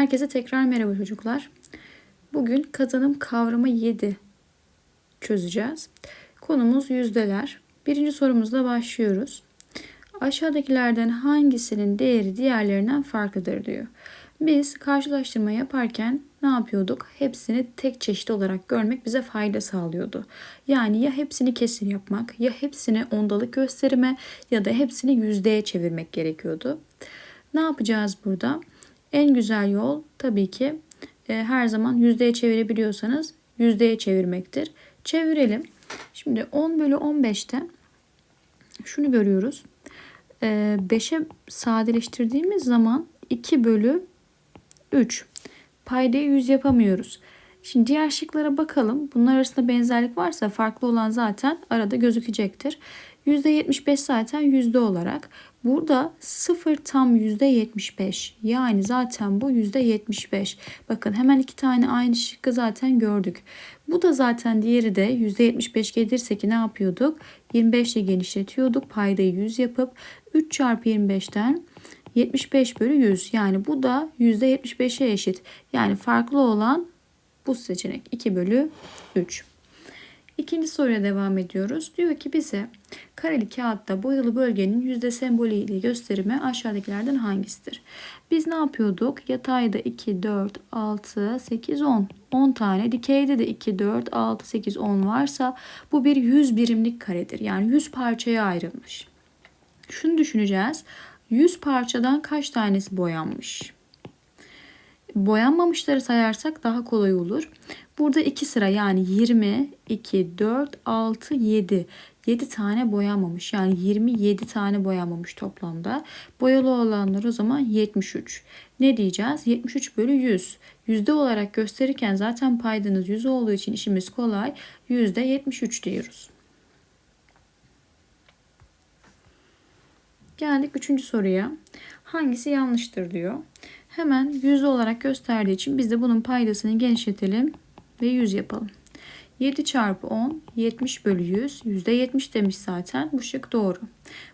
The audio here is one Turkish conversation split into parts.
Herkese tekrar merhaba çocuklar. Bugün kazanım kavramı 7 çözeceğiz. Konumuz yüzdeler. Birinci sorumuzla başlıyoruz. Aşağıdakilerden hangisinin değeri diğerlerinden farklıdır diyor. Biz karşılaştırma yaparken ne yapıyorduk? Hepsini tek çeşit olarak görmek bize fayda sağlıyordu. Yani ya hepsini kesir yapmak, ya hepsini ondalık gösterime ya da hepsini yüzdeye çevirmek gerekiyordu. Ne yapacağız burada? En güzel yol tabii ki e, her zaman yüzdeye çevirebiliyorsanız yüzdeye çevirmektir. Çevirelim. Şimdi 10 bölü 15'te şunu görüyoruz. E, 5'e sadeleştirdiğimiz zaman 2 bölü 3. Paydayı 100 yapamıyoruz. Şimdi diğer şıklara bakalım. Bunlar arasında benzerlik varsa farklı olan zaten arada gözükecektir. %75 zaten yüzde olarak. Burada 0 tam %75. Yani zaten bu %75. Bakın hemen iki tane aynı şıkkı zaten gördük. Bu da zaten diğeri de %75 gelirse ki ne yapıyorduk? 25 ile genişletiyorduk. Paydayı 100 yapıp 3 çarpı 25'ten 75 bölü 100. Yani bu da %75'e eşit. Yani farklı olan bu seçenek 2 bölü 3. İkinci soruya devam ediyoruz. Diyor ki bize kareli kağıtta boyalı bölgenin yüzde sembolü ile gösterimi aşağıdakilerden hangisidir? Biz ne yapıyorduk? Yatayda 2, 4, 6, 8, 10. 10 tane. Dikeyde de 2, 4, 6, 8, 10 varsa bu bir 100 birimlik karedir. Yani 100 parçaya ayrılmış. Şunu düşüneceğiz. 100 parçadan kaç tanesi boyanmış? Boyanmamışları sayarsak daha kolay olur. Burada iki sıra yani 20, 2, 4, 6, 7. 7 tane boyanmamış. Yani 27 tane boyanmamış toplamda. Boyalı olanlar o zaman 73. Ne diyeceğiz? 73 bölü 100. Yüzde olarak gösterirken zaten paydanız 100 olduğu için işimiz kolay. Yüzde 73 diyoruz. Geldik üçüncü soruya. Hangisi yanlıştır diyor. Hemen yüzde olarak gösterdiği için biz de bunun paydasını genişletelim ve 100 yapalım. 7 çarpı 10 70 bölü 100 yüzde 70 demiş zaten bu şık doğru.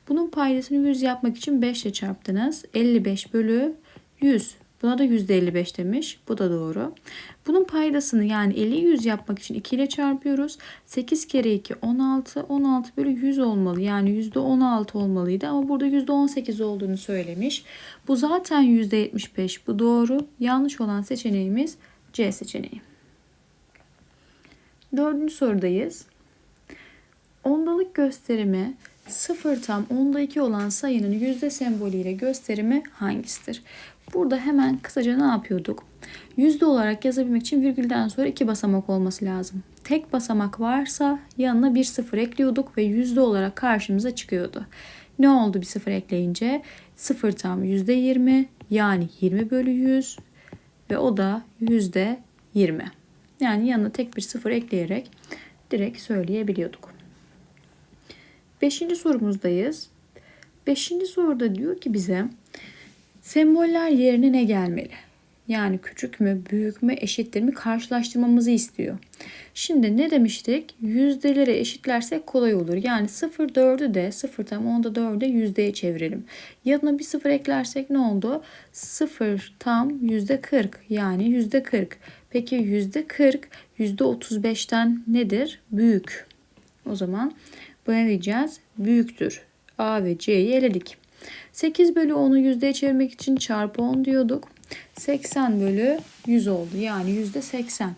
Bunun paydasını 100 yapmak için 5 ile çarptınız 55 bölü 100 buna da yüzde 55 demiş bu da doğru. Bunun paydasını yani 50 100 yapmak için 2 ile çarpıyoruz 8 kere 2 16 16 bölü 100 olmalı yani yüzde 16 olmalıydı ama burada yüzde 18 olduğunu söylemiş. Bu zaten yüzde 75 bu doğru yanlış olan seçeneğimiz C seçeneği. Dördüncü sorudayız. Ondalık gösterimi 0 tam onda 2 olan sayının yüzde sembolüyle gösterimi hangisidir? Burada hemen kısaca ne yapıyorduk? Yüzde olarak yazabilmek için virgülden sonra iki basamak olması lazım. Tek basamak varsa yanına bir sıfır ekliyorduk ve yüzde olarak karşımıza çıkıyordu. Ne oldu bir sıfır ekleyince? Sıfır tam yüzde yirmi yani 20 bölü 100 ve o da yüzde 20. Yani yanına tek bir sıfır ekleyerek direkt söyleyebiliyorduk. Beşinci sorumuzdayız. Beşinci soruda diyor ki bize semboller yerine ne gelmeli? Yani küçük mü, büyük mü, eşittir mi karşılaştırmamızı istiyor. Şimdi ne demiştik? Yüzdelere eşitlersek kolay olur. Yani 0 4'ü de 0 tam 10'da 4'ü yüzdeye çevirelim. Yanına bir 0 eklersek ne oldu? 0 tam yüzde 40 yani yüzde 40. Peki yüzde 40 yüzde 35'ten nedir? Büyük. O zaman bu ne diyeceğiz? Büyüktür. A ve C'yi eledik. 8 bölü 10'u yüzdeye çevirmek için çarpı 10 diyorduk. 80 bölü 100 oldu. Yani yüzde 80.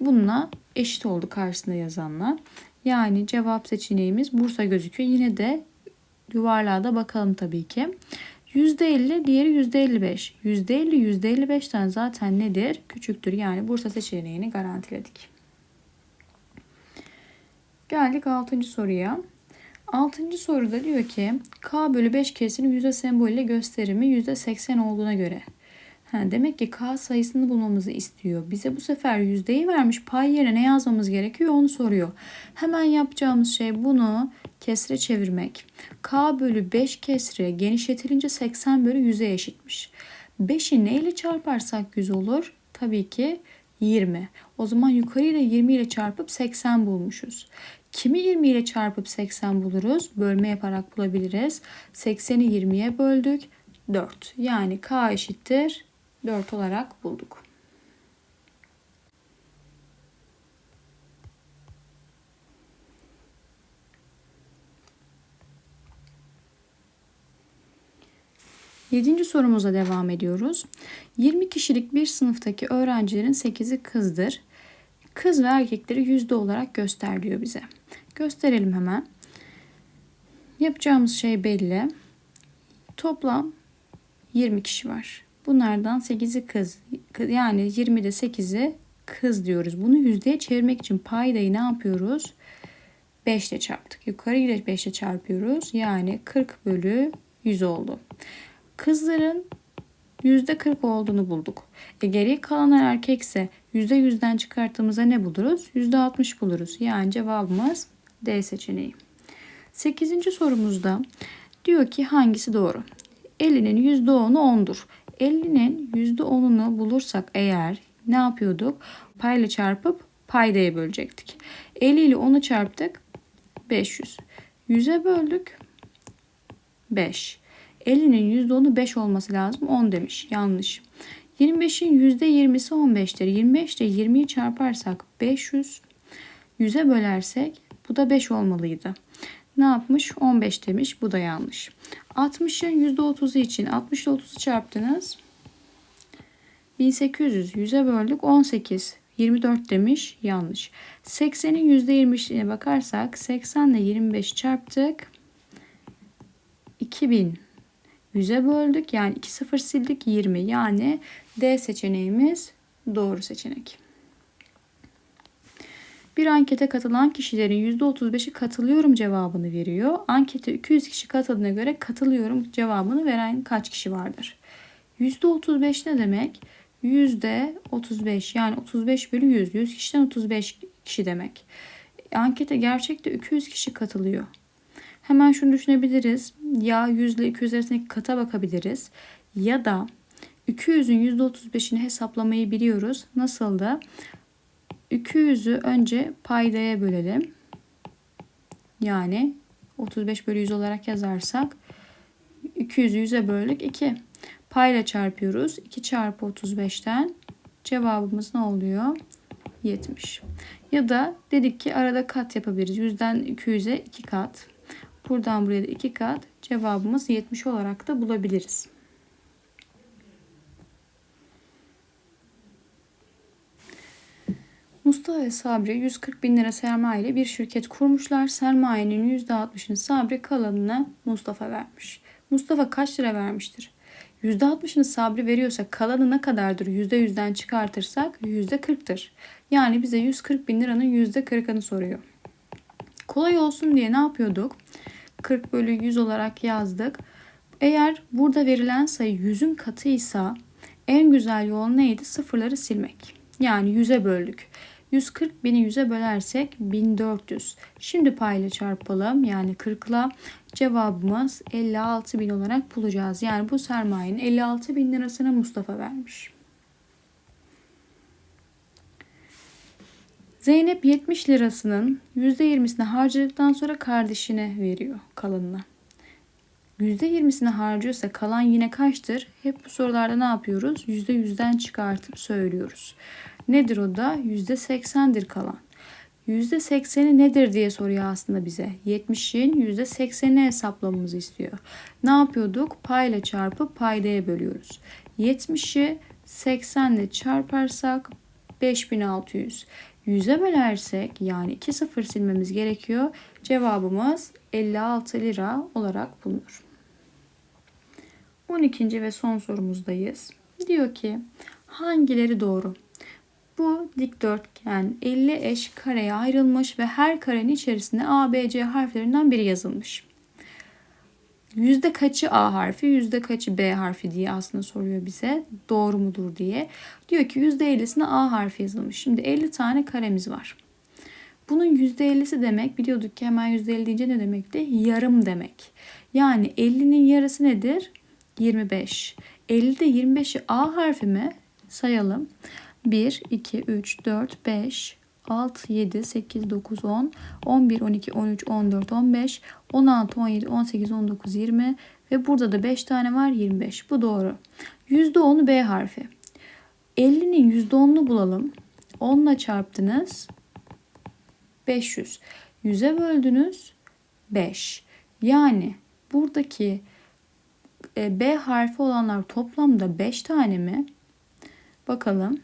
Bununla eşit oldu karşısında yazanla. Yani cevap seçeneğimiz Bursa gözüküyor. Yine de yuvarlığa da bakalım tabii ki. %50 diğeri %55. %50 %55'ten zaten nedir? Küçüktür. Yani Bursa seçeneğini garantiledik. Geldik 6. soruya. 6. soruda diyor ki K bölü 5 kesinin yüzde sembolüyle gösterimi %80 olduğuna göre. Ha, demek ki K sayısını bulmamızı istiyor. Bize bu sefer yüzdeyi vermiş. Pay yerine ne yazmamız gerekiyor onu soruyor. Hemen yapacağımız şey bunu kesre çevirmek. K bölü 5 kesre genişletilince 80 bölü 100'e eşitmiş. 5'i ne ile çarparsak 100 olur? Tabii ki 20. O zaman yukarıyı da 20 ile çarpıp 80 bulmuşuz. Kimi 20 ile çarpıp 80 buluruz? Bölme yaparak bulabiliriz. 80'i 20'ye böldük. 4. Yani K eşittir 4 olarak bulduk. Yedinci sorumuza devam ediyoruz. 20 kişilik bir sınıftaki öğrencilerin 8'i kızdır. Kız ve erkekleri yüzde olarak göster bize. Gösterelim hemen. Yapacağımız şey belli. Toplam 20 kişi var. Bunlardan 8'i kız. Yani 20'de 8'i kız diyoruz. Bunu yüzdeye çevirmek için paydayı ne yapıyoruz? 5 ile çarptık. Yukarı ile 5 ile çarpıyoruz. Yani 40 bölü 100 oldu. Kızların %40 olduğunu bulduk. E geriye kalanlar erkekse %100'den çıkarttığımızda ne buluruz? %60 buluruz. Yani cevabımız D seçeneği. 8. sorumuzda diyor ki hangisi doğru? 50'nin %10'u 10'dur. 50'nin %10'unu bulursak eğer ne yapıyorduk? Payla çarpıp paydaya bölecektik. 50 ile 10'u çarptık. 500. 100'e böldük. 5. 50'nin %10'u 5 olması lazım. 10 demiş. Yanlış. 25'in %20'si 15'tir. 25 ile 20'yi çarparsak 500. 100'e bölersek bu da 5 olmalıydı. Ne yapmış? 15 demiş. Bu da yanlış. 60'ın %30'u için 60 ile 30'u çarptınız. 1800 100'e böldük 18. 24 demiş. Yanlış. 80'in %20'sine bakarsak 80 ile 25 çarptık. 2000 100'e böldük. Yani 2 sıfır sildik 20. Yani D seçeneğimiz doğru seçenek. Bir ankete katılan kişilerin %35'i katılıyorum cevabını veriyor. Ankete 200 kişi katıldığına göre katılıyorum cevabını veren kaç kişi vardır? %35 ne demek? %35 yani 35 bölü 100. 100 kişiden 35 kişi demek. Ankete gerçekte 200 kişi katılıyor. Hemen şunu düşünebiliriz. Ya 100 ile 200 arasındaki kata bakabiliriz. Ya da 200'ün %35'ini hesaplamayı biliyoruz. Nasıl da 200'ü önce paydaya bölelim. Yani 35 bölü 100 olarak yazarsak 200'ü 100'e böldük 2. Payla çarpıyoruz. 2 çarpı 35'ten cevabımız ne oluyor? 70. Ya da dedik ki arada kat yapabiliriz. 100'den 200'e 2 kat. Buradan buraya da 2 kat. Cevabımız 70 olarak da bulabiliriz. Mustafa ve Sabri 140 bin lira sermaye ile bir şirket kurmuşlar. Sermayenin %60'ını Sabri kalanına Mustafa vermiş. Mustafa kaç lira vermiştir? %60'ını Sabri veriyorsa kalanı ne kadardır? %100'den çıkartırsak %40'tır. Yani bize 140 bin liranın %40'ını soruyor. Kolay olsun diye ne yapıyorduk? 40 bölü 100 olarak yazdık. Eğer burada verilen sayı 100'ün katıysa en güzel yol neydi? Sıfırları silmek. Yani 100'e böldük. 140 bini 100'e bölersek 1400. Şimdi payla çarpalım. Yani 40 ile cevabımız 56 bin olarak bulacağız. Yani bu sermayenin 56 bin lirasını Mustafa vermiş. Zeynep 70 lirasının %20'sini harcadıktan sonra kardeşine veriyor kalanını. %20'sini harcıyorsa kalan yine kaçtır? Hep bu sorularda ne yapıyoruz? %100'den çıkartıp söylüyoruz. Nedir o da? %80'dir kalan. %80'i nedir diye soruyor aslında bize. 70'in %80'ini hesaplamamızı istiyor. Ne yapıyorduk? Payla çarpıp paydaya bölüyoruz. 70'i 80 ile çarparsak 5600. 100'e bölersek yani 2 sıfır silmemiz gerekiyor. Cevabımız 56 lira olarak bulunur. 12. ve son sorumuzdayız. Diyor ki hangileri doğru? Bu dikdörtgen 50 eş kareye ayrılmış ve her karenin içerisinde A, B, C harflerinden biri yazılmış. Yüzde kaçı A harfi, yüzde kaçı B harfi diye aslında soruyor bize. Doğru mudur diye. Diyor ki yüzde ellisine A harfi yazılmış. Şimdi 50 tane karemiz var. Bunun yüzde ellisi demek biliyorduk ki hemen yüzde elli deyince ne demekti? Yarım demek. Yani 50'nin yarısı nedir? 25. 50'de 25'i A harfi mi? Sayalım. 1, 2, 3, 4, 5, 6, 7, 8, 9, 10, 11, 12, 13, 14, 15, 16, 17, 18, 19, 20 Ve burada da 5 tane var 25. Bu doğru. %10'u B harfi. 50'nin %10'unu bulalım. 10 ile çarptınız. 500. 100'e böldünüz. 5. Yani buradaki e, B harfi olanlar toplamda 5 tane mi? Bakalım.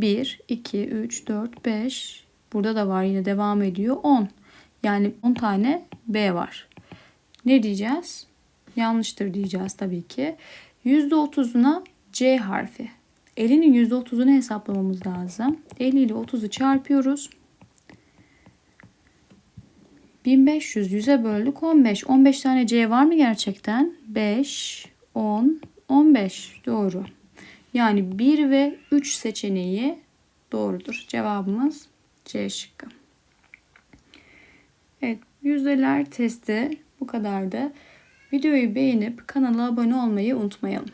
1, 2, 3, 4, 5. Burada da var yine devam ediyor. 10. Yani 10 tane B var. Ne diyeceğiz? Yanlıştır diyeceğiz tabii ki. %30'una C harfi. 50'nin %30'unu hesaplamamız lazım. 50 ile 30'u çarpıyoruz. 1500 100'e böldük 15. 15 tane C var mı gerçekten? 5, 10, 15. Doğru. Yani 1 ve 3 seçeneği doğrudur. Cevabımız C şıkkı. Evet, yüzdeler testi bu kadardı. Videoyu beğenip kanala abone olmayı unutmayalım.